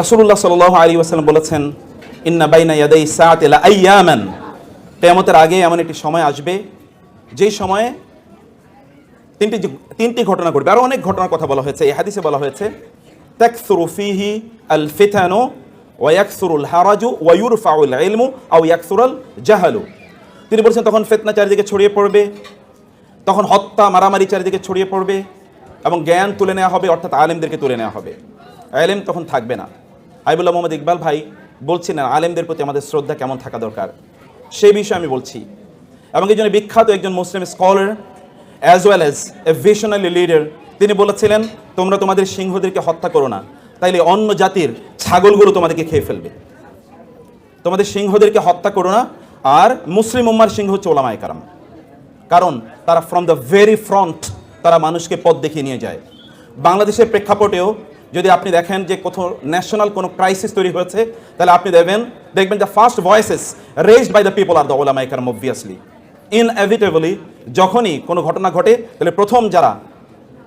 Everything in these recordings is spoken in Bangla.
রাসূলুল্লাহ সাল্লাল্লাহু আলাইহি ওয়াসাল্লাম বলেছেন, ইন্না বাইনা ইয়াদাই সাত এলা আইয়ামান। কিয়ামতের আগে এমন একটি সময় আসবে, যেই সময়ে তিনটি তিনটি ঘটনা ঘটবে। আরও অনেক ঘটনার কথা বলা হয়েছে, এই হাদিসে বলা হয়েছে, তাকসুরু ফিহি আল ফিতানু ওয়া ইয়াকসুরুল হারাজু ওয়া ইউরফাউল ইলমু আও ইয়াকসুরাল জাহালু। তিনি বলছেন, তখন ফিতনা চারিদিকে ছড়িয়ে পড়বে, তখন হত্যা, মারামারি চারিদিকে ছড়িয়ে পড়বে এবং জ্ঞান তুলে নেওয়া হবে, অর্থাৎ আলেমদেরকে তুলে নেওয়া হবে। আলেম তখন থাকবে না। আইবুল্লাহ মোহাম্মদ ইকবাল ভাই বলছিলেন আলেমদের প্রতি আমাদের শ্রদ্ধা কেমন থাকা দরকার? সেই বিষয়ে আমি বলছি। এবং এই জন্য বিখ্যাত একজন Muslim scholar as well as a visionary leader তিনি বলেছিলেন, তোমরা তোমাদের সিংহদেরকে হত্যা করো না, তাইলে অন্য জাতির ছাগলগুলো তোমাদেরকে খেয়ে ফেলবে। তোমাদের সিংহদেরকে হত্যা করো না, আর মুসলিম উম্মার সিংহ হচ্ছে ওলামায় কারাম। কারণ তারা ফ্রম দ্য ভেরি ফ্রন্ট তারা মানুষকে পথ দেখিয়ে নিয়ে যায়। বাংলাদেশের প্রেক্ষাপটেও যদি আপনি দেখেন যে কোথাও ন্যাশনাল কোনো ক্রাইসিস তৈরি হয়েছে, তাহলে আপনি দেখবেন দেখবেন the first voices raised by the people R the ওলামাই কারাম অবভিয়াসলি ইনএভিটেবলি যখনই কোনো ঘটনা ঘটে, তাহলে প্রথম যারা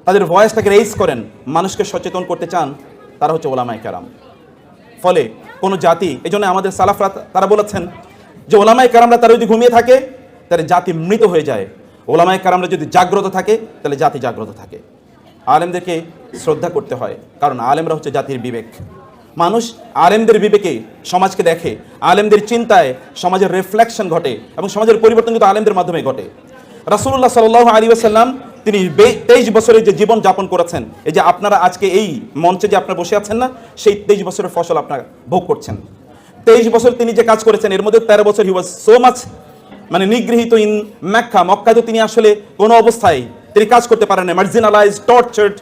তাদের ভয়েসটাকে রেজ করেন, মানুষকে সচেতন করতে চান, তারা হচ্ছে ওলামাই কারাম ফলে কোনো জাতি, এই জন্য আমাদের সালাফরা তারা বলেছেন যে ওলামাই কারামরা তারা যদি ঘুমিয়ে থাকে, তাহলে জাতি মৃত হয়ে যায়। ওলামাই কারামরা যদি জাগ্রত থাকে, তাহলে জাতি জাগ্রত থাকে। আলেমদেরকে শ্রদ্ধা করতে হয়। কারণ আলেমরা হচ্ছে জাতির বিবেক। মানুষ আলেমদের বিবেকে সমাজকে দেখে, আলেমদের চিন্তায় সমাজের রিফ্লেকশন ঘটে এবং সমাজের পরিবর্তন কিন্তু আলেমদের মাধ্যমে ঘটে। রাসুল্লাহ সাল আলী আসাল্লাম তিনি তেইশ বছরের যে জীবন যাপন করেছেন, এই যে আপনারা আজকে এই মঞ্চে যে আপনারা বসে আছেন না, সেই তেইশ বছরের ফসল আপনারা ভোগ করছেন। তেইশ বছর তিনি যে কাজ করেছেন, এর মধ্যে তেরো বছর হি ওয়াজ সো মাচ মানে নিগৃহীত ইন ম্যাক্কা মক্কায় তো তিনি আসলে কোনো অবস্থায় তিনি কাজ করতে পারেন না মার্জিনালাইজ টর্চার্ড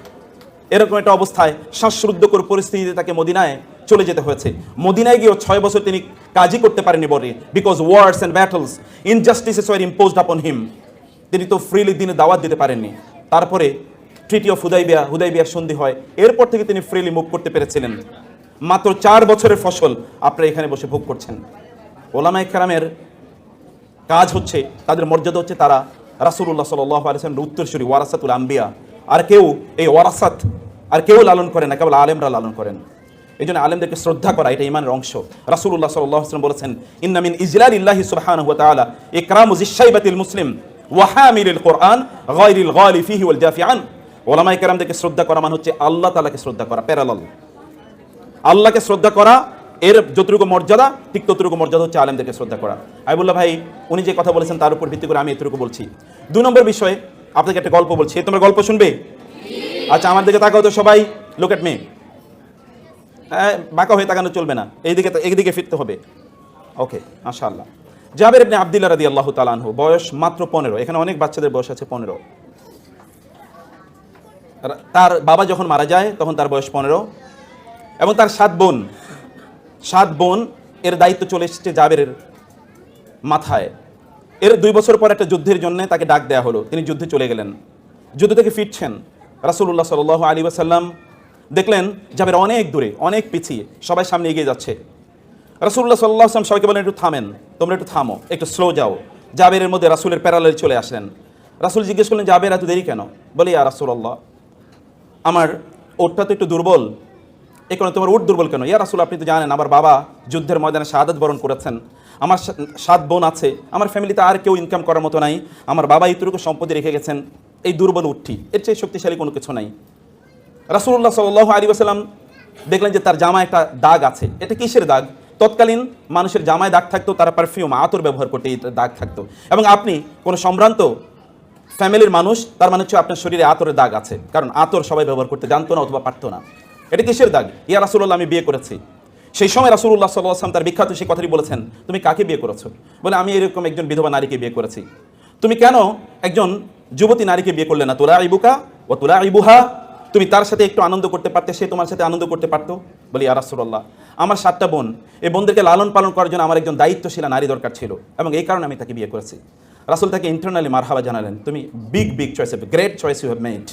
এরকম একটা অবস্থায় শ্বাসরুদ্ধকর পরিস্থিতিতে তাকে মদিনায় চলে যেতে হয়েছে। মদিনায় গিয়েও ছয় বছর তিনি কাজই করতে পারেনি বলে because wars and battles injustices war imposed upon him তিনি তো ফ্রিলি দিনে দাওয়াত দিতে পারেননি। তারপরে ট্রিটি অফ হুদাইবিয়া হুদাইবিয়ার সন্ধি হয়। এরপর থেকে তিনি ফ্রিলি মুভ করতে পেরেছিলেন। মাত্র চার বছরের ফসল আপনারা এখানে বসে ভোগ করছেন। ওলামাই কারামের কাজ হচ্ছে, তাদের মর্যাদা হচ্ছে তারা রাসুল্লাহ সাল্লাহ আলসালামের উত্তরসূরি ওয়ারাসাতুল আম্বিয়া। আর কেউ এই ওয়ারাসাত আর কেউ লালন করে না, কেবল আলেমরা লালন করেন। এই জন্য আলেমদেরকে শ্রদ্ধা করা, এটা ইমানের অংশ। রাসুল্লাহ সাল্লাহ আসলাম বলেছেন ইন্নামিন ইজলাল ইল্লাহি সুবহান হুয়া তাআলা ইকরামু জিশাইবাতিল মুসলিম ওয়াহামিলিল কোরআন গালি ফিহি ওয়াল শ্রদ্ধা করা মানে হচ্ছে আল্লাহ তাআলাকে শ্রদ্ধা করা, প্যারালাল। আল্লাহকে শ্রদ্ধা করা, এর যতটুকু মর্যাদা, ঠিক ততটুকু মর্যাদা হচ্ছে আলেমদেরকে শ্রদ্ধা করা। আইবুল্লাহ ভাই, উনি যে কথা বলেছেন, তার উপর ভিত্তি করে আমি এতটুকু বলছি। দু নম্বর বিষয়ে আপনাকে একটা গল্প বলছি। তোমার গল্প শুনবে? আচ্ছা আমার দিকে তাকাও তো সবাই। লোক এট মে হ্যাঁ বাঁকা হয়ে তাকানো চলবে না। এইদিকে এইদিকে ফিরতে হবে। ওকে মাশাআল্লাহ। জাবের ইবনে আব্দুল্লাহ রাদি আল্লাহ তালানহু বয়স মাত্র পনেরো। এখানে অনেক বাচ্চাদের বয়স আছে পনেরো। তার বাবা যখন মারা যায়, তখন তার বয়স পনেরো। এবং তার সাত বোন। সাত বোন, এর দায়িত্ব চলে এসেছে জাবেরের মাথায়। এর দুই বছর পর একটা যুদ্ধের জন্য তাকে ডাক দেওয়া হলো। তিনি যুদ্ধে চলে গেলেন। যুদ্ধ থেকে ফিরছেন। রাসুল্লাহ সাল আলী আসাল্লাম দেখলেন, জাবের অনেক দূরে, অনেক পিছিয়ে, সবাই সামনে এগিয়ে যাচ্ছে। রাসুল্লাহ সাল্লাহ আসলাম সবাইকে বলেন একটু থামেন, তোমরা একটু থামো, একটু স্লো যাও। জাবেরের মধ্যে রাসুলের প্যারালে চলে আসেন। রাসুল জিজ্ঞেস করলেন, জাবের, এত দেরি কেন? বলি, ইয়া রাসুল্লাহ আমার ওটটা তো একটু দুর্বল। এই কারণে তোমার উট দুর্বল কেন? ইয়া রাসুল, আপনি তো জানেন, আমার বাবা যুদ্ধের ময়দানে শাহাদত বরণ করেছেন। আমার সাত বোন আছে, আমার ফ্যামিলিতে আর কেউ ইনকাম করার মতো নাই, আমার বাবা এইটুকু সম্পত্তি রেখে গেছেন, এই দুর্বল উঠি এর চেয়ে শক্তিশালী কোনো কিছু নাই। রাসুল্লাহ সাল আলী আসালাম দেখলেন যে তার জামায় একটা দাগ আছে, এটা কিসের দাগ? তৎকালীন মানুষের জামায় দাগ থাকতো, তারা পারফিউম আতর ব্যবহার করতে এই দাগ থাকতো। এবং আপনি কোনো সম্ভ্রান্ত ফ্যামিলির মানুষ, তার মানে হচ্ছে আপনার শরীরে আতরের দাগ আছে, কারণ আতর সবাই ব্যবহার করতে জানতো না অথবা পারতো না। এটা কিসের দাগ? ইয়া রাসুল্লাহ আমি বিয়ে করেছি। সেই সময় রাসুল্লাহ সাল্লাহ আসলাম তার বিখ্যাত সেই কথাটি বলেছেন, তুমি কাকে বিয়ে করেছ? বলে, আমি এরকম একজন বিধবা নারীকে বিয়ে করেছি। তুমি কেন একজন যুবতী নারীকে বিয়ে করলে না? তোলা ইবুকা ও তোলা ইবুহা তুমি তার সাথে একটু আনন্দ করতে পারতে, সে তোমার সাথে আনন্দ করতে পারতো? বলি আরাসুল্লাহ আমার সাতটা বোন, এই বোনদেরকে লালন পালন করার জন্য আমার একজন দায়িত্বশীলা নারী দরকার ছিল এবং এই কারণে আমি তাকে বিয়ে করেছি। রাসুল তাকে ইন্টারনালি মারহাবা জানালেন, তুমি big big choice great choice you have made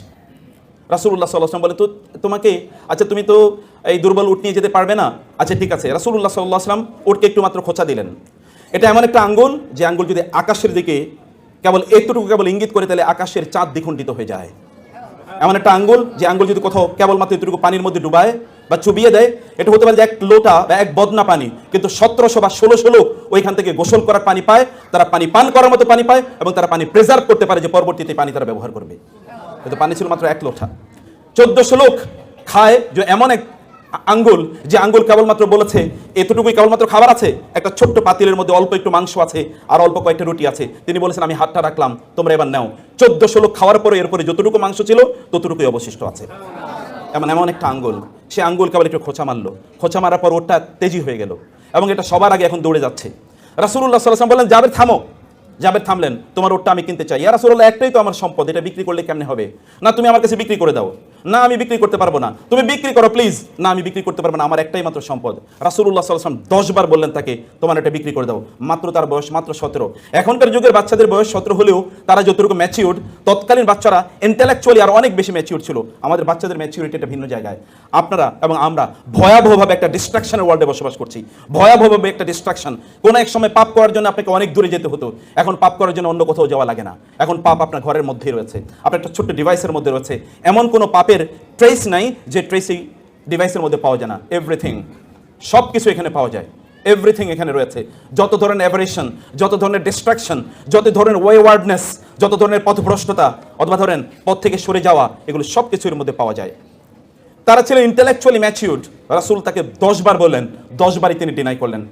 রাসুল্লাহ সাল্লাহাম বলে, তো তোমাকে আচ্ছা তুমি তো এই দুর্বল উট নিয়ে যেতে পারবে না? আচ্ছা ঠিক আছে। রাসুল্লাহ সাল্লাহ আসলাম একটু মাত্র খোঁচা দিলেন। এটা এমন একটা আঙ্গুল, যে আঙ্গুল যদি আকাশের দিকে কেবল এতটুকু কেবল ইঙ্গিত করে, তাহলে আকাশের চাঁদ দ্বিখণ্ডিত হয়ে যায়। এমন একটা আঙ্গুল, যে আঙ্গুল যদি কোথাও কেবলমাত্র এতটুকু পানির মধ্যে ডুবায় বা চুবিয়ে দেয়, এটা হতে পারে যে এক লোটা বা এক বদনা পানি, কিন্তু সতেরোশো বা ষোলোশো লোক ওইখান থেকে গোসল করার পানি পায়, তারা পানি পান করার মতো পানি পায় এবং তারা পানি প্রিজার্ভ করতে পারে যে পরবর্তীতে পানি তারা ব্যবহার করবে। কিন্তু পানি ছিল মাত্র এক লোটা চোদ্দশো লোক খায় যে এমন এক আঙ্গুল, যে আঙ্গুল কেবলমাত্র বলেছে, এতটুকুই কেবলমাত্র খাবার আছে, একটা ছোট্ট পাতিলের মধ্যে অল্প একটু মাংস আছে আর অল্প কয়েকটা রুটি আছে। তিনি বলেছেন, আমি হাতটা রাখলাম, তোমরা এবার নাও। চোদ্দশো লোক খাওয়ার পরে এরপরে যতটুকু মাংস ছিল, ততটুকুই অবশিষ্ট আছে। এমন এমন একটা আঙ্গুল। সে আঙ্গুল কেবল একটু খোঁচা মারলো। খোঁচা মারার পর ওটা তেজি হয়ে গেল এবং এটা সবার আগে এখন দৌড়ে যাচ্ছে। রাসুল্লাহ সাল্লাম বলেন যাবে থামো। জাবের থামলেন, তোমার ওটা আমি কিনতে চাই। ইয়া রাসূলুল্লাহ, একটাই তো আমার সম্পদ, এটা বিক্রি করলে কেমনে হবে? না, তুমি আমার কাছে বিক্রি করে দাও। না, আমি বিক্রি করতে পারব না। তুমি বিক্রি করো প্লিজ না, আমি বিক্রি করতে পারব না, আমার একটাই মাত্র সম্পদ। রাসূলুল্লাহ সাল্লাল্লাহু আলাইহি দশ বার বললেন তাকে, তোমার এটা বিক্রি করে দাও। মাত্র তার বয়স মাত্র সতেরো। এখনকার যুগের বাচ্চাদের বয়স সতেরো হলেও তারা যতটুকু ম্যাচিউর তৎকালীন বাচ্চারা ইন্টেলেকচুয়ালি আর অনেক বেশি ম্যাচিউর ছিল। আমাদের বাচ্চাদের ম্যাচিউরিটি একটা ভিন্ন জায়গায়। আপনারা এবং আমরা ভয়াবহভাবে একটা ডিস্ট্রাকশনের ওয়ার্ল্ডে বসবাস করছি। ভয়াবহভাবে একটা ডিস্ট্রাকশন কোনো এক সময় পাপ করার জন্য আপনাকে অনেক দূরে যেতে হতো। এখন পাপ করার জন্য অন্য কোথাও যাওয়া লাগে না। এখন পাপ আপনার ঘরের মধ্যেই রয়েছে। আপনার একটা ছোট্ট ডিভাইসের মধ্যে রয়েছে। এমন কোনো পাপের ট্রেস নাই যে ট্রেস এই ডিভাইসের মধ্যে পাওয়া যায় না। এভরিথিং সব কিছু এখানে পাওয়া যায়। এভরিথিং এখানে রয়েছে। যত ধরনের অ্যাভারেশন যত ধরনের ডিস্ট্রাকশন যত ধরনের ওয়েওয়ার্ডনেস যত ধরনের পথভ্রষ্টতা, অথবা ধরেন পথ থেকে সরে যাওয়া, এগুলো সব কিছুর মধ্যে পাওয়া যায়। তারা ছিলেন ইন্টেলেকচুয়ালি ম্যাচিউর্ড রাসুল তাকে দশবার বললেন দশবারই তিনি ডিনাই করলেন।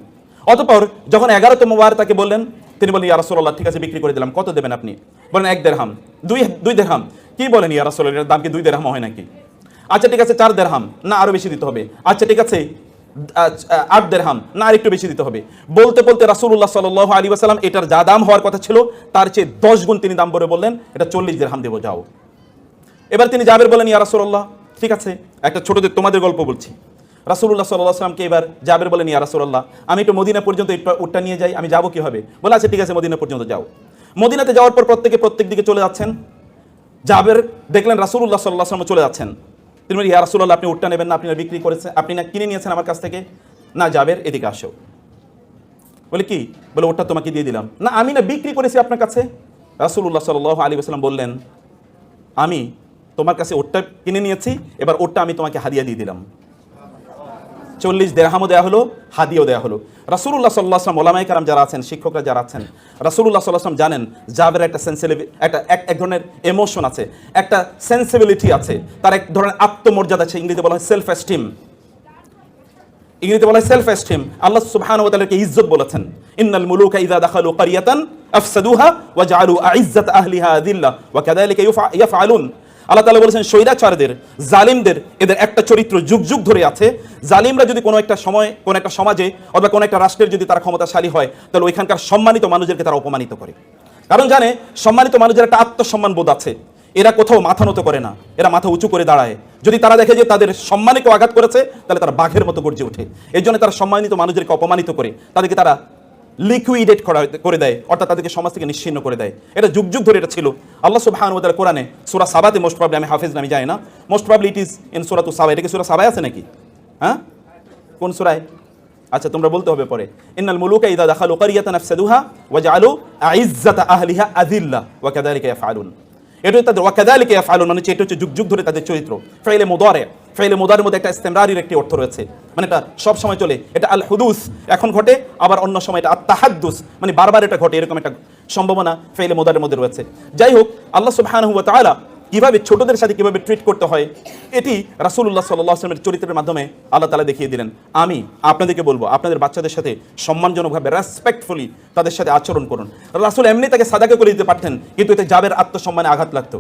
অতঃপর যখন এগারোতম বার তাকে বললেন, তিনি বললেন, ইয়া রাসূলুল্লাহ, ঠিক আছে, বিক্রি করে দিলাম। কত দেবেন আপনি? বলেন, এক দেড়হাম। দুই দুই দেড়হাম। কি বলেন ইয়া রাসূলুল্লাহ? এটার দাম কি দুই দেড়হাম হয় নাকি? আচ্ছা ঠিক আছে, চার দেড়হাম না, আরও বেশি দিতে হবে। আচ্ছা ঠিক আছে আট দেড়হাম না আর একটু বেশি দিতে হবে। বলতে বলতে রাসূলুল্লাহ সাল্লাল্লাহু আলাইহি ওয়াসাল্লাম এটার যা দাম হওয়ার কথা ছিল, তার চেয়ে দশ গুণ তিনি দাম বলে বললেন, এটা চল্লিশ দেড়হাম দেবো, যাও। এবার তিনি জাবের বলেন, ইয়া রাসূলুল্লাহ, ঠিক আছে, একটা ছোটদের তোমাদের গল্প বলছি। রাসূলুল্লাহ সাল্লাল্লাহু আলাইহি সাল্লামকে এবার জাবের বলেন, ইয়া রাসূলুল্লাহ, আমি একটু মদিনা পর্যন্ত উটটা নিয়ে যাই, আমি যাব কীভাবে? বলে আচ্ছা ঠিক আছে, মদিনা পর্যন্ত যাও। মদিনাতে যাওয়ার পর প্রত্যেকে প্রত্যেক দিকে চলে যাচ্ছেন। জাবের, দেখলেন রাসুল্লাহ সাল্লাহ সাল্লাম চলে যাচ্ছেন। তিনি বলি ইয়া রাসুল্লাহ আপনি উঠটা নেবেন না, আপনি বিক্রি করেছেন, আপনি না কিনে নিয়েছেন আমার কাছ থেকে? না, জাবের, এদিকে আসো। বলে কি? বলে ওটা তোমাকে দিয়ে দিলাম। না, আমি না বিক্রি করেছি আপনার কাছে? রাসুল্লাহ সাল আলী আসসালাম বললেন, আমি তোমার কাছে ওটটা কিনে নিয়েছি, এবার ওটটা আমি তোমাকে হারিয়ে দিয়ে দিলাম। চল্লিশ দেড়হামও দেওয়া হলো হাদিয়াও দেওয়া হলো। রাসুল্লাহ সাল্লাহ আসলাম ওলামাই কারাম যারা আছেন, শিক্ষকরা যারা আছেন রাসুল্লাহ সাল্লাহ আসলাম জানেন জাবের একটা সেন্সিটিভ একটা এক ধরনের এমোশন আছে, একটা সেন্সিবিলিটি আছে, তার এক ধরনের আত্মমর্যাদা আছে, ইংরেজিতে বলা হয় সেলফ এস্টিম ইংরেজিতে বলা হয় সেলফ এস্টিম আল্লাহ সুবহানাহু ওয়া তাআলাকে ইজ্জত বলেছেন, ইন্নাল মুলুকা ইযা দাখালু ক্বরিয়াতান আফসাদুহা ওয়া জাআলু আইজ্জাত আহলিহা আযিল্লা ওয়া কাযালিকা ইয়াফআলুন। আল্লাহ তাআলা বলেছেন, স্বৈরাচারদের, জালিমদের, এদের একটা চরিত্র যুগ যুগ ধরে আছে। জালিমরা যদি কোনো একটা সময়, কোনো একটা সমাজে অথবা কোনো একটা রাষ্ট্রের যদি তারা ক্ষমতাশালী হয়, তাহলে ওইখানকার সম্মানিত মানুষদেরকে তারা অপমানিত করে। কারণ জানে, সম্মানিত মানুষের একটা আত্মসম্মান বোধ আছে। এরা কোথাও মাথা নত করে না, এরা মাথা উঁচু করে দাঁড়ায়। যদি তারা দেখে যে তাদের সম্মানিত আঘাত করেছে, তাহলে তারা বাঘের মতো গর্জে ওঠে। এই জন্য তারা সম্মানিত মানুষদেরকে অপমানিত করে, তাদেরকে তারা লিকুইডেট করা করে দেয়, অর্থাৎ তাদেরকে সমাজ থেকে নিশ্চিন্ন করে দেয়। এটা যুগ যুগ ধরে এটা ছিল। আল্লাহ সুবহান তাআলা কোরআনে সূরা সাবাতে মোস্ট প্রবলি আমি হাফেজ নামি যাই না। Most probably it is in সূরা তু সাবা এটা কি সূরা সাবায় আছে নাকি? হ্যাঁ? কোন সুরায়? আচ্ছা তোমরা বলতে হবে পরে। ইন্নাল মুলুকা ইযা দাখালু ক্বরিয়াতান আফসাদুহা ওয়া জাআলু আইজ্জাতা আহলিহা আযিল্লা ওয়া কাযালিকা ইয়াফআলুন। এটা তাদের, ওয়া কাযালিকা ইয়াফআলুন মানে এটা হচ্ছে যুগ যুগ ধরে তাদের চরিত্র। ফাইলে মুদারে, ফাইলে মুদারের মধ্যে একটা ইস্তেমরারির একটি অর্থ রয়েছে। মানে এটা সব সময় চলে। এটা আল হুদুস এখন ঘটে, আবার অন্য সময় এটা আত তাহাদ্দুস মানে বারবার এটা ঘটে, এরকম একটা সম্ভাবনা ফাইলে মুদারের মধ্যে রয়েছে। যাই হোক, আল্লাহ সুবহানাহু ওয়া তাআলা কীভাবে ছোটদের সাথে কীভাবে ট্রিট করতে হয়, এটি আলাইহি ওয়াসাল্লামের চরিত্রের মাধ্যমে আল্লাহ তালা দেখিয়ে দিলেন। আমি আপনাদেরকে বলব, আপনাদের বাচ্চাদের সাথে সম্মানজনকভাবে রেসপেক্টফুলি তাদের সাথে আচরণ করুন। রাসূল এমনি তাকে সাদাকে করে দিতে পারতেন, কিন্তু এতে জাবের আত্মসম্মানে আঘাত লাগতো।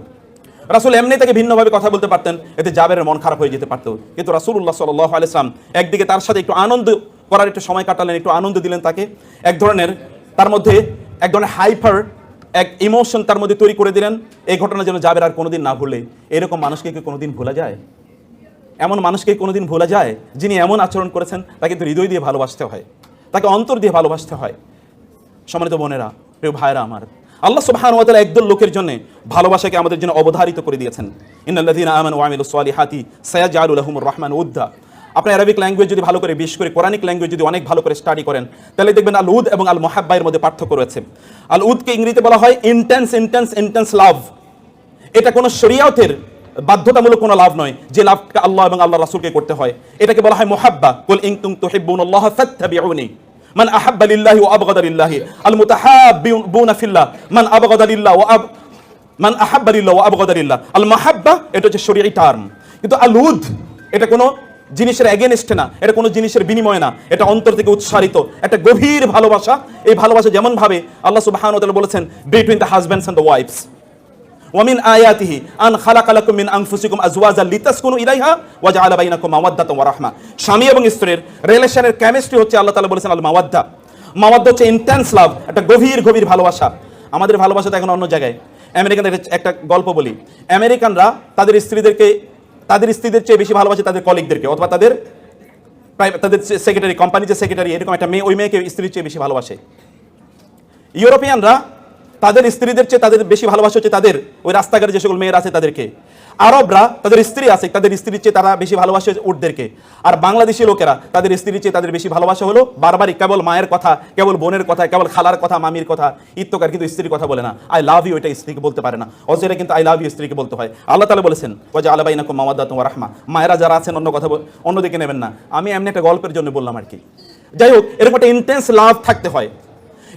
রাসূল এমনি তাকে ভিন্নভাবে কথা বলতে পারতেন, এতে জাবেরের মন খারাপ হয়ে যেতে পারতো। কিন্তু রাসূলুল্লাহ সাল্লাল্লাহু আলাইহি সাল্লাম একদিকে তার সাথে একটু আনন্দ করার একটু সময় কাটালেন, একটু আনন্দ দিলেন তাকে, এক ধরনের তার মধ্যে এক ধরনের হাইফার এক ইমোশন তার মধ্যে তৈরি করে দিলেন, এই ঘটনা যেন যাবের আর কোনোদিন না ভুলে। এরকম মানুষকে কি কোনোদিন ভোলা যায়? এমন মানুষকে কোনোদিন ভোলা যায় যিনি এমন আচরণ করেছেন, তাকে তো হৃদয় দিয়ে ভালোবাসতে হয়, তাকে অন্তর দিয়ে ভালোবাসতে হয়। সম্মানিত বোনেরা, প্রিয় ভাইরা আমার আল্লাহ সুবহানাহু ওয়া তাআলা একদল লোকের জন্য ভালোবাসাকে আমাদের জন্য অবধারিত করে দিয়েছেন। ইন্নাল্লাযীনা আমানু ওয়া আমিলুস সালিহাতি সায়াজআলু লাহুমুর রহমান উদ্দা। আপনি আরবিক ল্যাঙ্গুয়েজ যদি ভালো করে বিশেষ করে কোরআনিক ল্যাঙ্গুয়েজ যদি অনেক ভালো করে স্টাডি করেন, তাহলে দেখবেন আল উদ এবং আল মহাব্বাইয়ের মধ্যে পার্থক্য রয়েছে। আল উদকে ইংরেজিতে বলা হয় ইন্টেন্স ইন্টেন্স ইন্টেন্স লাভ এটা কোনো শরিয়াতের বাধ্যতামূলক কোনো লাভ নয়, যে লাভটা আল্লাহ এবং আল্লাহ রাসূলকে করতে হয়। এটাকে বলা হয় মুহাব্বা। কুল ইন কুনতুম তুহিব্বুনাল্লাহ ফাত্তাবিউনি। মান আহাব্বা লিল্লাহি ওয়া আবগাদা লিল্লাহি। আল মুতাহাব্বিউনা ফিল্লাহ। মান আবগাদা লিল্লাহ ওয়া আব মান আহাব্বা লিল্লাহ ওয়া আবগাদা লিল্লাহ। আল মাহাব্বা এটা হচ্ছে শরীয়ী টার্ম কিন্তু আল এটা কোনো জিনিসের এগেনস্টে না, এটা কোনো জিনিসের বিনিময় না, এটা অন্তর থেকে উৎসারিত একটা গভীর ভালোবাসা, এই ভালোবাসা যেমন ভাবে আল্লাহ তাআলা বলেছেন between the husbands and the wives ওয়ামিন আয়াতিহি আন খালাকা লাকুম মিন আনফুসিকুম আজওয়াজান লিতাসকুনু ইলাইহা ওয়া জাআলা বাইনাকুম মাওয়াদ্দাতান ওয়া রাহমা স্বামী এবং স্ত্রীর রিলেশনের কেমিস্ট্রি হচ্ছে আল্লাহ তাআলা বলেছেন আল মাওয়াদ্দা। মাওয়াদ্দা হচ্ছে ইন্টেন্স লাভ একটা গভীর গভীর ভালোবাসা। আমাদের ভালোবাসা তো এখন অন্য জায়গায়। আমেরিকানদের একটা গল্প বলি। আমেরিকানরা তাদের স্ত্রীদেরকে, তাদের স্ত্রীদের চেয়ে বেশি ভালোবাসে তাদের কলিগদেরকে অথবা তাদের তাদের সেক্রেটারি কোম্পানির যে সেক্রেটারি এরকম একটা মেয়ে, ওই মেয়েকে স্ত্রীর চেয়ে বেশি ভালোবাসে। ইউরোপিয়ানরা তাদের স্ত্রীদের চেয়ে তাদের বেশি ভালোবাসা হচ্ছে তাদের, ওই রাস্তাঘাটে যে সকল মেয়েরা আছে তাদেরকে। আরবরা তাদের স্ত্রী আছে, তাদের স্ত্রীর চেয়ে তারা বেশি ভালোবাসে উটদেরকে আর বাংলাদেশি লোকেরা তাদের স্ত্রীর চেয়ে তাদের বেশি ভালোবাসা হলো বারবারই কেবল মায়ের কথা, কেবল বোনের কথা, কেবল খালার কথা, মামির কথা, ইত্যকার কিন্তু স্ত্রীর কথা বলে না। আই লাভ ইউ এটা স্ত্রীকে বলতে পারে না। অজেরা কিন্তু আই লাভ ইউ স্ত্রীকে বলতে হয়। আল্লাহ তালা বলেছেন, ওয়া যে আলাবাই নাকুম মামাদা তোমার রাহমা। মায়েরা যারা আছেন, অন্য কথা অন্যদিকে নেবেন না। আমি এমনি একটা গল্পের জন্য বললাম আর কি। যাই হোক, এরকম একটা ইন্টেন্স লাভ থাকতে হয়।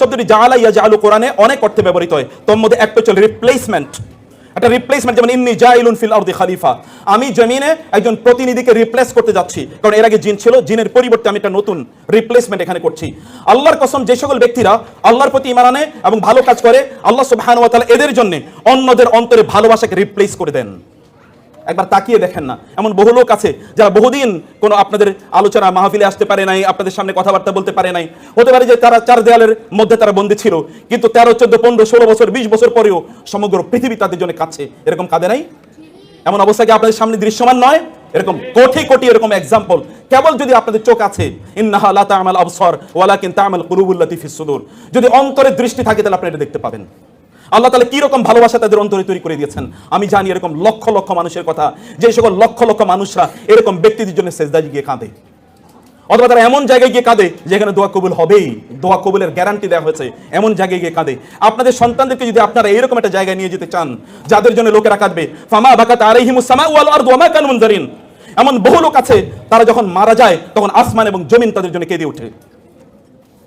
শব্দটি ইয়াজালু কোরআনে অনেক অর্থে ব্যবহৃত হয়। তোর মধ্যে একটা হচ্ছে রিপ্লেসমেন্ট একটা রিপ্লেসমেন্ট যেমন জাইলুন ফিল খালিফা। আমি জমিনে একজন প্রতিনিধিকে রিপ্লেস করতে যাচ্ছি। কারণ এর আগে জিন ছিল, জিনের পরিবর্তে আমি একটা নতুন রিপ্লেসমেন্ট এখানে করছি। আল্লাহর কসম, যে সকল ব্যক্তিরা আল্লাহর প্রতি ইমান আনে এবং ভালো কাজ করে, আল্লাহ তাআলা এদের জন্য অন্যদের অন্তরে ভালোবাসাকে রিপ্লেস করে দেন। একবার তাকিয়ে দেখেন না। এমন বহু লোক আছে যারা বহুদিন কোনো আপনাদের আলোচনা মাহফিলে আসতে পারে নাই, আপনাদের সামনে কথাবার্তা বলতে পারে নাই। হতে পারে যে তারা চার দেয়ালের মধ্যে তারা বন্দী ছিল, কিন্তু তেরো, চোদ্দ, পনেরো, ষোলো বছর, বিশ বছর পরেও সমগ্র পৃথিবী তাদের জন্য কাছে এরকম কাঁদে নাই? এমন অবস্থা কি আপনাদের সামনে দৃশ্যমান নয়? এরকম কোটি কোটি এরকম এক্সাম্পল কেবল যদি আপনাদের চোখ আছে, ইন্নাহা লা তা'মাল আবসার, ওয়ালাকিন তা'মাল কুলুবুল্লাতি ফিস সুদূর। যদি অন্তরের দৃষ্টি থাকে, তাহলে আপনি এটা দেখতে পাবেন। আল্লাহ তালা কি রকম ভালোবাসা তাদের অন্তরে তৈরি করে দিয়েছেন? আমি জানি এরকম লক্ষ লক্ষ মানুষের কথা, যে সকল লক্ষ লক্ষ মানুষরা এরকম ব্যক্তিদের জন্য সেজদাজি গিয়ে কাঁদে। অথবা তারা এমন জায়গায় গিয়ে কাঁদে, যেখানে দোয়া কবুল হবেই। দোয়া কবুলের গ্যারান্টি দেওয়া হয়েছে, এমন জায়গায় গিয়ে কাঁদে। আপনাদের সন্তানদেরকে যদি আপনারা এরকম একটা জায়গায় নিয়ে যেতে চান, যাদের জন্য লোকেরা কাঁদবে, ফামা বাকাত আলাইহিমুস সামা ওয়াল আরদু ওয়া মা কানু এমন বহু লোক আছে, তারা যখন মারা যায়, তখন আসমান এবং জমিন তাদের জন্য কেঁদে ওঠে।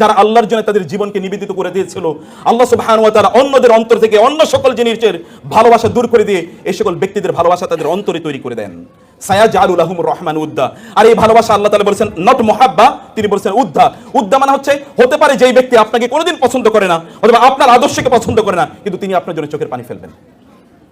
যারা আল্লাহর জন্য তাদের জীবনকে নিবেদিত করে দিয়েছিল, আল্লাহ সুবহানাহু ওয়া তাআলা অন্যদের অন্তর থেকে অন্য সকল জিনিসের ভালোবাসা দূর করে দিয়ে এই সকল ব্যক্তিদের ভালোবাসা তাদের অন্তরে তৈরি করে দেন। সায়া জালুল আহমুর রহমান উদ্দা। আর এই ভালোবাসা আল্লাহ তাআলা বলেছেন নট মোহাব্বা, তিনি বলেছেন উদ্দা। উদ্দা মানে হচ্ছে, হতে পারে যেই ব্যক্তি আপনাকে কোনোদিন পছন্দ করে না, অথবা আপনার আদর্শকে পছন্দ করে না, কিন্তু তিনি আপনার জন্য চোখের পানি ফেলবেন।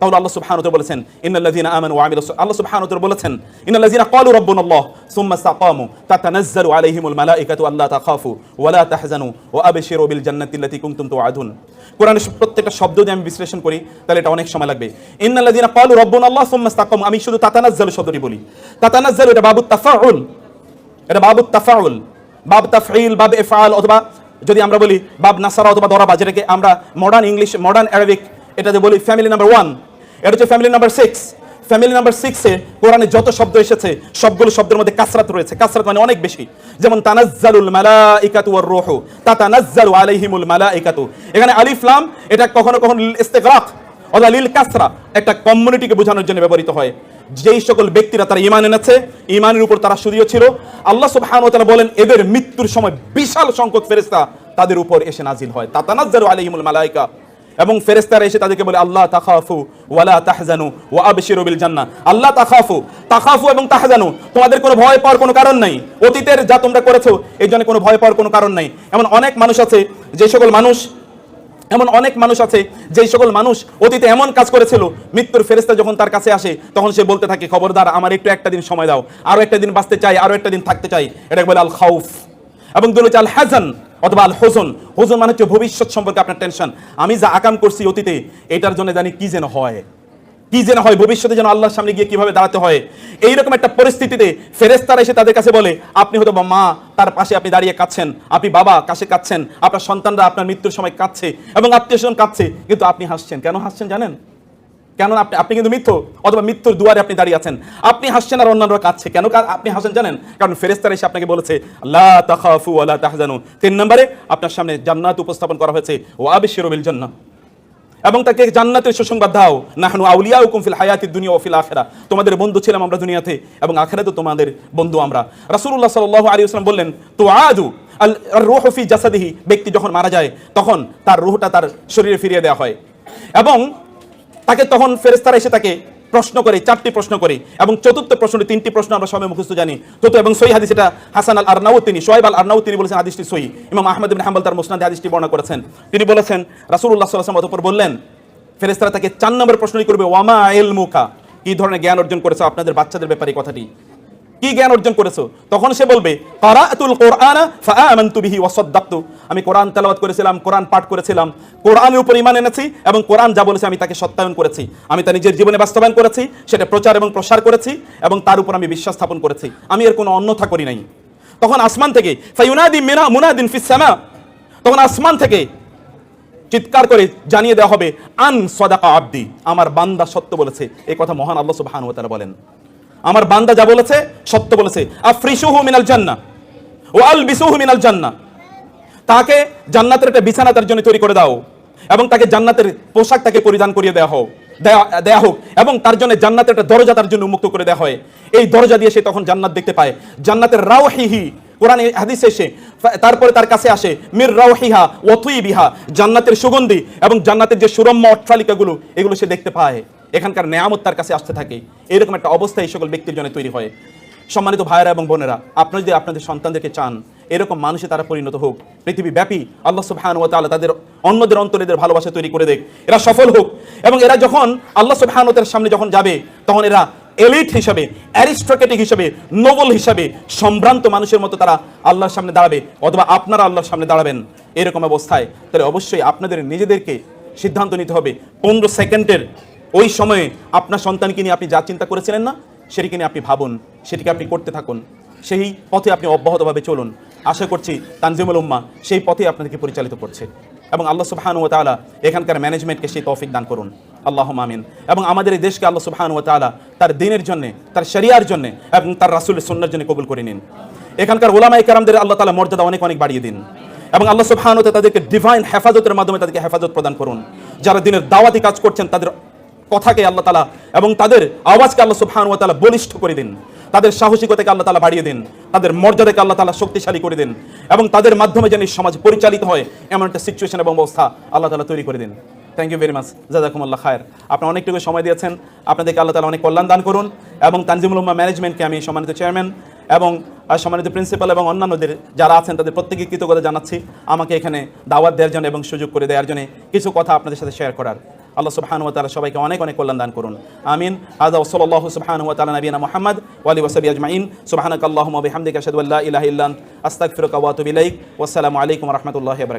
তাহলে আল্লাহ সুবহানাহু বলেছেন ইন্নাল্লাযীনা আমানু ওয়া আমিলুস আল্লাহ সুবহানাহু বলেছেন ইন্নাল্লাযীনা ক্বালু রাব্বুনাল্লাহ সুম্মা ইসতাকামু তাতানাজ্জালু আলাইহিমুল মালাইকাতু আল্লা তাখাফু ওয়া লা তাহজানু ওয়া আবশিরু বিল জান্নাতি আল্লাতী কুনতুম তুআদুন কোরআনের প্রত্যেকটা শব্দ যদি আমি বিশ্লেষণ করি, তাহলে এটা অনেক সময় লাগবে। ইন্নাল্লাযীনা ক্বালু রাব্বুনাল্লাহ সুম্মা ইসতাকামু আমি শুধু তাতানাজ্জালু শব্দটি বলি। তাতানাজ্জালু এটা বাবু তাফাউল এটা বাবু তাফাউল বাব তাফঈল বাব ইফআল অথবা যদি আমরা বলি বাব নাসারা অথবা দরাবা যেটাকে আমরা মডার্ন ইংলিশ মডার্ন অ্যারাবিক এটাতে বলি ফ্যামিলি নাম্বার ওয়ান এটা হচ্ছে family number six family number সিক্সে কোরআনে যত শব্দ এসেছে, সবগুলো শব্দের মধ্যে কাসরাত রয়েছে। কাসরাত মানে অনেক বেশি। যেমন, তানাজ্জালুল মালাইকাতু ওয়ার রূহু। তাতানাজ্জালু আলাইহিমুল মালাইকাতু। এখানে আলিফ, লাম, এটা কখনো কখনো ইস্তিগরাক অথবা লিল কাসরা, একটা কমিউনিটিকে বোঝানোর জন্য ব্যবহৃত হয়। যেই সকল ব্যক্তিরা তারা ইমান এনেছে ইমানের উপর তারা সুদীয় ছিল। আল্লাহ সুবহানাহু ওয়া তাআলা বলেন, এদের মৃত্যুর সময় বিশাল সংখ্যক ফেরেশতা তাদের উপর এসে নাজিল হয়। তাতানাজ্জালু আলাইহিমুল মালায়েকা এবং ফেরেশতারা এসে তাদেরকে বলে, আল্লাহ তাখাফু, ওয়ালা তাহজানু, ওয়া আবশিরু বিল জান্নাহ। আল্লাহ তাখাফু তাখাফু এবং তাহজানু, তোমাদের কোনো ভয় পাওয়ার কোনো কারণ নাই। অতীতের যা তোমরা করেছ এই জন্য কোনো ভয় পাওয়ার কোনো কারণ নাই। এমন অনেক মানুষ আছে, যে সকল মানুষ, এমন অনেক মানুষ আছে যেই সকল মানুষ অতীতে এমন কাজ করেছিল, মৃত্যুর ফেরেস্তা যখন তার কাছে আসে, তখন সে বলতে থাকে, খবরদার, আমার একটু একটা দিন সময় দাও, আরও একটা দিন বাঁচতে চাই, আরও একটা দিন থাকতে চাই। এটাকে বলে আল খাউফ এবং দুটো হচ্ছে আল হাজান অথবা আল হোজন হোজন মানে হচ্ছে ভবিষ্যৎ সম্পর্কে আপনার টেনশন। আমি যা আকাম করছি অতীতে, এটার জন্য জানি কি যেন হয়। কি যেন হয়, ভবিষ্যতে যেন আল্লাহর সামনে গিয়ে কীভাবে দাঁড়াতে হয়। এইরকম একটা পরিস্থিতিতে ফেরেস্তারা এসে তাদের কাছে বলে, আপনি হয়তো মা, তার পাশে আপনি দাঁড়িয়ে কাঁদছেন, আপনি বাবা কাছে কাঁদছেন, আপনার সন্তানরা আপনার মৃত্যুর সময় কাঁদছে এবং আত্মীয় স্বজন কাঁদছে, কিন্তু আপনি হাসছেন। কেন হাসছেন জানেন? কেন আপনি আপনি কিন্তু মৃত্যু অথবা মৃত্যুর দুয়ারে আপনি দাঁড়িয়ে আছেন। আপনি হাসছেন আর অন্যান্যরা কাঁদছে। কেন আপনি হাসেন জানেন? কারণ ফেরেস্তারা এসে আপনাকে বলেছে, লা ওয়া তাহজানু। তিন নম্বরে আপনার সামনে জান্নাত উপস্থাপন করা হয়েছে, ওয়া আবিশিরু বিল জান্নাহ। এবং তাকে জান্নাতের সুসংবাদ দাও, নাহনু আউলিয়া হুকুম ফিল হায়াতিদ দুনিয়া ও ফিল আখেরা। তোমাদের বন্ধু ছিলাম আমরা দুনিয়াতে, এবং আখেরাতে তোমাদের বন্ধু আমরা। রাসূলুল্লাহ সাল্লাল্লাহু আলাইহি ওয়াসাল্লাম বললেন তো আদু আল রূহ জাসাদিহি। ব্যক্তি যখন মারা যায়, তখন তার রূহটা তার শরীরে ফিরিয়ে দেওয়া হয়। এবং তাকে তখন ফেরেস্তারা এসে তাকে প্রশ্ন করে, চারটি প্রশ্ন করে এবং চতুর্থ প্রশ্নটি, তিনটি প্রশ্ন আমরা সবাই মুখস্থ জানি। চতুর্থ এবং সই হাদিস এটা হাসান আল আরনাউ তিনি সোহেব আল আরনাউ তিনি বলেছেন হাদিসটি সই ইমাম আহমদ বিন হাম্বল তার মুসনাদে হাদিসটি বর্ণনা করেছেন। তিনি বলেছেন সাল্লাল্লাহু আলাইহি ওয়াসাল্লাম বললেন ফেরেস্তারা তাকে চার নম্বর প্রশ্নই করবে ওয়ামা এল মুখা কি ধরনের জ্ঞান অর্জন করেছে আপনাদের বাচ্চাদের ব্যাপারে কথাটি? কি জ্ঞান অর্জন করেছ? তখন সে বলবে, কারাতুল কোরআনা আমি কোরআন তেলাওয়াত করেছিলাম, কোরআন পাঠ করেছিলাম কোরআনের উপর ঈমান এনেছি এবং কোরআন যা বলেছে আমি তাকে সত্যায়ন করেছি। আমি তা নিজের জীবনে বাস্তবায়ন করেছি, সেটা প্রচার এবং প্রসার করেছি এবং তার উপর আমি বিশ্বাস স্থাপন করেছি। আমি এর কোনো অন্যথা করি নাই। তখন আসমান থেকে মিনা মুনাদিন ফিস তখন আসমান থেকে চিৎকার করে জানিয়ে দেওয়া হবে, আন সদাকা আব্দি। আমার বান্দা সত্য বলেছে। এই কথা মহান আল্লাহ তাআলা বলেন। আমার বান্দা যা বলেছে, সত্য বলেছে। আফরিসুহু মিনাল জান্নাহ ও আলবিসুহু মিনাল জান্নাহ তাকে জান্নাতের একটা বিছানা তার জন্য তৈরি করে দাও এবং তাকে জান্নাতের পোশাক তাকে পরিধান করিয়ে দেওয়া হোক, দেয়া হোক এবং তার জন্য জান্নাতের একটা দরজা তার জন্য উন্মুক্ত করে দেওয়া হয়। এই দরজা দিয়ে সে তখন জান্নাত দেখতে পায়। জান্নাতের রাওহিহি, কোরআন হাদিস এসে তারপরে তার কাছে আসে, মির রাওহিহা ওয়াতুই বিহা জান্নাতের সুগন্ধি এবং জান্নাতের যে সুরম্য অট্টালিকাগুলো, এগুলো সে দেখতে পায়। এখানকার নেয়ামত তার কাছে আসতে থাকে। এরকম একটা অবস্থা এই সকল ব্যক্তির জন্য তৈরি হয়। সম্মানিত ভাইয়েরা এবং বোনেরা আপনারা যদি আপনাদের সন্তানদেরকে চান, এরকম মানুষে তারা পরিণত হোক পৃথিবী ব্যাপী আল্লাহ সুবহান ওয়া তাআলা তাদের অন্যদের অন্তরে এদের ভালোবাসা তৈরি করে দেখ, এরা সফল হোক এবং এরা যখন আল্লাহ সুবহান ওয়া সামনে যখন যাবে, তখন এরা এলিট হিসাবে, অ্যারিস্টোক্রেটিক হিসাবে, নোবেল হিসাবে সম্ভ্রান্ত মানুষের মতো তারা আল্লাহর সামনে দাঁড়াবে অথবা আপনারা আল্লাহর সামনে দাঁড়াবেন। এরকম অবস্থায় তাহলে অবশ্যই আপনাদের নিজেদেরকে সিদ্ধান্ত নিতে হবে। পনেরো সেকেন্ডের ওই সময়ে আপনার সন্তানকে নিয়ে আপনি যা চিন্তা করেছিলেন না, সেটিকে নিয়ে আপনি ভাবুন, সেটিকে আপনি করতে থাকুন। সেই পথে আপনি অব্যাহতভাবে চলুন। আশা করছি তানজিমুল উম্মা সেই পথে আপনাদেরকে পরিচালিত করছে। এবং আল্লাহ সুবহান ও তাআলা এখানকার ম্যানেজমেন্টকে সেই তৌফিক দান করুন। আল্লাহ মামিন এবং আমাদের এই দেশকে আল্লাহ সুবহান ওয়া তাআলা তার দিনের জন্য, তার শরিয়ার জন্য এবং তার রাসূলের সুন্নাহর জন্য কবুল করে নিন। এখানকার ওলামায়ে কেরামদের আল্লাহ তালা মর্যাদা অনেক অনেক বাড়িয়ে দিন। এবং আল্লাহ সুবহান তাদেরকে ডিভাইন হেফাজতের মাধ্যমে তাদেরকে হেফাজত প্রদান করুন। যারা দিনের দাওয়াতি কাজ করছেন, তাদের কথাকে আল্লাহ তালা এবং তাদের আওয়াজকে আল্লাহ সুবহান ওয়া তাআলা বলিষ্ঠ করে দিন। তাদের সাহসিকতাকে আল্লাহ তালা বাড়িয়ে দিন। তাদের মর্যাদাকে আল্লাহ তালা শক্তিশালী করে দিন এবং তাদের মাধ্যমে যেন সমাজ পরিচালিত হয়, এমন একটা সিচুয়েশন এবং অবস্থা আল্লাহ তালা তৈরি করে দিন। থ্যাংক ইউ ভেরি মাচ জাজাকুম আল্লাহ খায়ের। আপনারা অনেকটুকু সময় দিয়েছেন। আপনাদেরকে আল্লাহ তালা অনেক কল্যাণ দান করুন এবং তানজিমুল উম্মা ম্যানেজমেন্টকে আমি সম্মানিত চেয়ারম্যান এবং সম্মানিত প্রিন্সিপাল এবং অন্যান্যদের যারা আছেন, তাদের প্রত্যেকে কৃতজ্ঞতা জানাচ্ছি। আমাকে এখানে দাওয়াত দেওয়ার জন্য এবং সুযোগ করে দেওয়ার জন্য কিছু কথা আপনাদের সাথে শেয়ার করার। আল্লাহ সুবহান ওয়া তাআলা সবাইকে অনেক অনেক কল্যাণ দান করুন। আমিন। আযা ওসল্লাহ সুবহান ওয়া তাআলা নবীনা মুহাম্মদ ওয়ালি ওয়াসাহবিহি আজমাইন। সুবহানাকাল্লাহুম্মা ওয়া বিহামদিকা আশহাদু আল্লা ইলাহা ইল্লা ফিরুক আস্তাগফিরুকা ওয়া আতুবু ইলাইক। ওয়াসসালামু আলাইকুম ওয়া রাহমাতুল্লাহি ওয়া